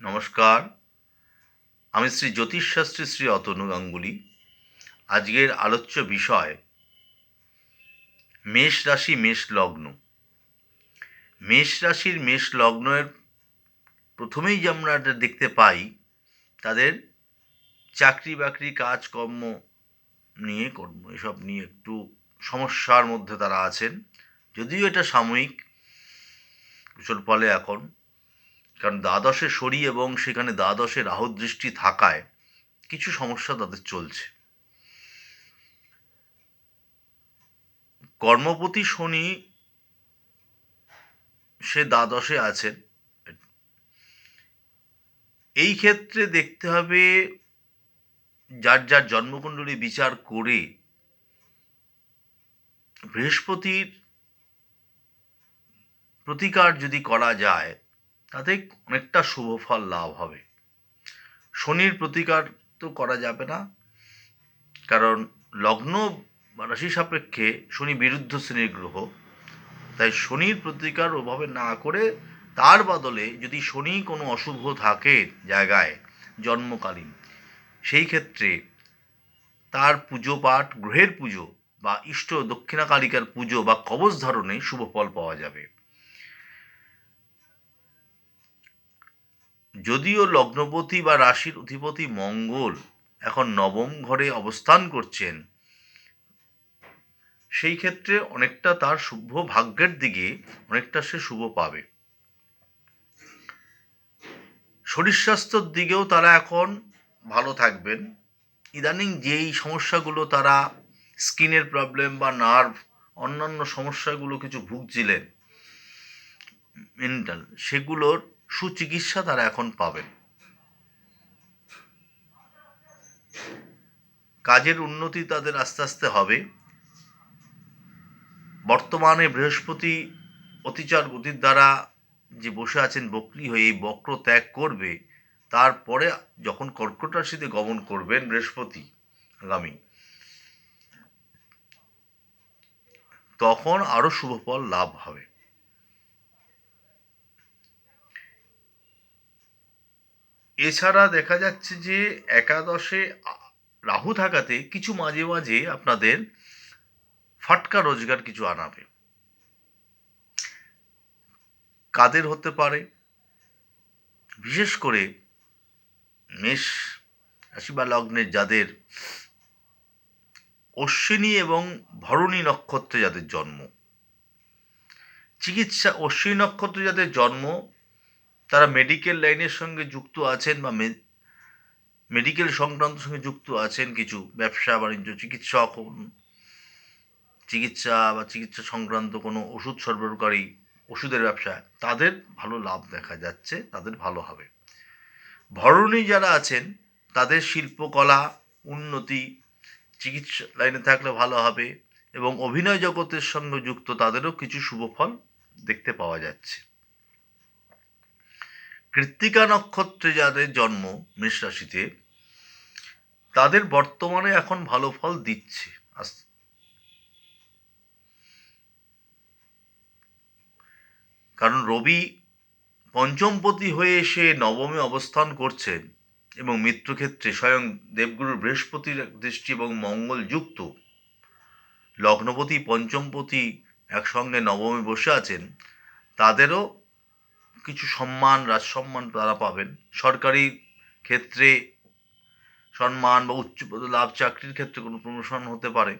নমস্কার। আমি শ্রী জ্যোতিষশাস্ত্রী শ্রী অতনু গাঙ্গুলি। আজকের আলোচ্য বিষয়, মেষ রাশি, মেষ লগ্ন। মেষ রাশির মেষ লগ্নের প্রথমেই যে আমরা দেখতে পাই, তাদের চাকরি বাকরি, কাজকর্ম নিয়ে, কর্ম, এসব নিয়ে একটু সমস্যার মধ্যে তারা আছেন। যদিও এটা সাময়িক, কুশল ফলে এখন কারণ দ্বাদশে শনি এবং সেখানে দ্বাদশে রাহু দৃষ্টি থাকায় কিছু সমস্যা তাদের চলছে। কর্মপতি শনি সে দ্বাদশে আছেন। এই ক্ষেত্রে দেখতে হবে যার যার জন্মকুণ্ডলী বিচার করে বৃহস্পতির প্রতিকার যদি করা যায় তাতে অনেকটা শুভ ফল লাভ হবে। শনির প্রতিকার তো করা যাবে না। কারণ লগ্ন রাশি সাপেক্ষে শনি বিরুদ্ধ শ্রেণির গ্রহ। তাই শনির প্রতিকার ওভাবে না করে তার বদলে যদি শনি কোনো অশুভ থাকে জায়গায় জন্মকালীন, সেই ক্ষেত্রে তার পুজো পাঠ, গ্রহের পুজো বা ইষ্ট দক্ষিণাকালিকার পুজো বা কবচ ধারণে শুভ ফল পাওয়া যাবে। যদিও লগ্নপতি বা রাশির অধিপতি মঙ্গল এখন নবম ঘরে অবস্থান করছেন, সেই ক্ষেত্রে অনেকটা তার শুভ ভাগ্যের দিকে অনেকটা সে শুভ পাবে। শরীর স্বাস্থ্যর দিকেও তারা এখন ভালো থাকবেন। ইদানিং যেই সমস্যাগুলো তারা স্কিনের প্রবলেম বা নার্ভ, অন্যান্য সমস্যাগুলো কিছু ভুগছিলেন, মেন্টাল, সেগুলোর সুচিকিৎসা তারা এখন পাবেন। কাজের উন্নতি তাদের আস্তে আস্তে হবে। বর্তমানে বৃহস্পতি অতিচার গতির দ্বারা যে বসে আছেন বক্রি হয়ে এই বক্র ত্যাগ করবে, তারপরে যখন কর্কট রাশিতে গমন করবেন বৃহস্পতি, আগামী, তখন আরও শুভ ফল লাভ হবে। এছাড়া দেখা যাচ্ছে যে একাদশে রাহু থাকাতে কিছু মাঝে মাঝে আপনাদের ফাটকা রোজগার কিছু আনাবে। কাদের হতে পারে? বিশেষ করে মেষ রাশি বা লগ্নের যাদের অশ্বিনী এবং ভরণী নক্ষত্রে যাদের জন্ম, চিকিৎসা অশ্বিনী নক্ষত্রে যাদের জন্ম তারা মেডিকেল লাইনের সঙ্গে যুক্ত আছেন বা মেডিকেল সংক্রান্ত সঙ্গে যুক্ত আছেন কিছু ব্যবসা, বাণিজ্য চিকিৎসক চিকিৎসা বা চিকিৎসা সংক্রান্ত কোনো ওষুধ সরবরাহকারী ওষুধের ব্যবসা, তাদের ভালো লাভ দেখা যাচ্ছে, তাদের ভালো হবে। ভরণী যারা আছেন, তাদের শিল্পকলা, উন্নতি, চিকিৎসা লাইনে থাকলে ভালো হবে এবং অভিনয় জগতের সঙ্গে যুক্ত তাদেরও কিছু শুভ ফল দেখতে পাওয়া যাচ্ছে। কৃত্তিকা নক্ষত্রে যাদের জন্ম মেষ রাশিতে, তাদের বর্তমানে এখন ভালো ফল দিচ্ছে। কারণ রবি পঞ্চমপতি হয়ে এসে নবমে অবস্থান করছেন এবং মৃত্যুক্ষেত্রে স্বয়ং দেবগুরু বৃহস্পতির দৃষ্টি এবং মঙ্গল যুক্ত। লগ্নপতি পঞ্চমপতি একসঙ্গে নবমে বসে আছেন। তাদেরও কিছু সম্মান, রাজসম্মান তারা পাবেন। সরকারি ক্ষেত্রে সম্মান বা উচ্চ লাভ চাকরির ক্ষেত্রে কোনো প্রমোশন হতে পারে।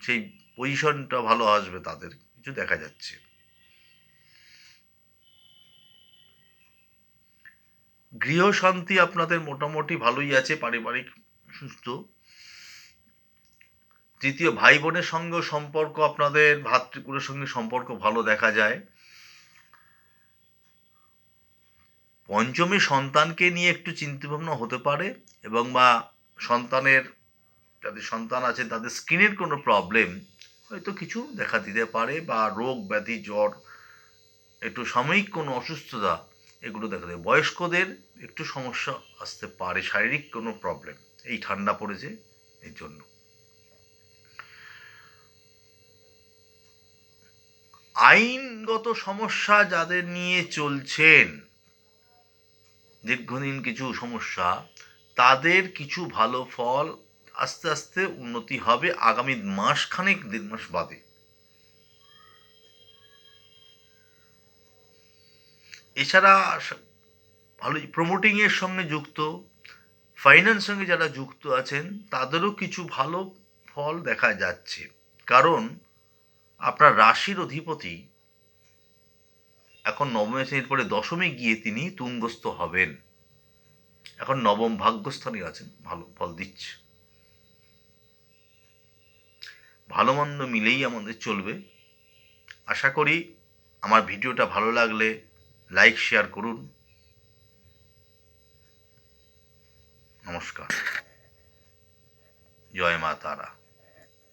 সেই পজিশনটা ভালো আসবে তাদের, কিছু দেখা যাচ্ছে। গৃহ শান্তি আপনাদের মোটামুটি ভালোই আছে, পারিবারিক সুস্থ। তৃতীয়, ভাই বোনের সঙ্গে সম্পর্ক, আপনাদের ভাতৃকুলের সঙ্গে সম্পর্ক ভালো দেখা যায়। পঞ্চমী সন্তানকে নিয়ে একটু চিন্তাভাবনা হতে পারে এবং বা সন্তানের, যাদের সন্তান আছে তাদের স্কিনের কোনো প্রবলেম হয়তো কিছু দেখা দিতে পারে বা রোগ, ব্যাধি, জ্বর, একটু সাময়িক কোনো অসুস্থতা এগুলো দেখা দেয়। বয়স্কদের একটু সমস্যা আসতে পারে, শারীরিক কোনো প্রবলেম এই ঠান্ডা পড়েছে এর জন্য। আইনগত সমস্যা যাদের নিয়ে চলছেন দীর্ঘদিন কিছু সমস্যা, তাদের কিছু ভালো ফল আস্তে আস্তে উন্নতি হবে আগামী মাসখানেক, দেড় মাস বাদে। এছাড়া ভালো প্রমোটিংয়ের সঙ্গে যুক্ত ফাইন্যান্স সঙ্গে যারা যুক্ত আছেন, তাদেরও কিছু ভালো ফল দেখা যাচ্ছে। কারণ, আপনার রাশির অধিপতি এখন নবমে শ্রেণির পরে দশমে গিয়ে তিনি তুঙ্গস্থ হবেন। এখন নবম ভাগ্যস্থানে আছেন, ভালো ফল দিচ্ছে। ভালো মন্দ মিলেই আমাদের চলবে। আশা করি আমার ভিডিওটা ভালো লাগলে লাইক, শেয়ার করুন। নমস্কার। জয় মা তারা।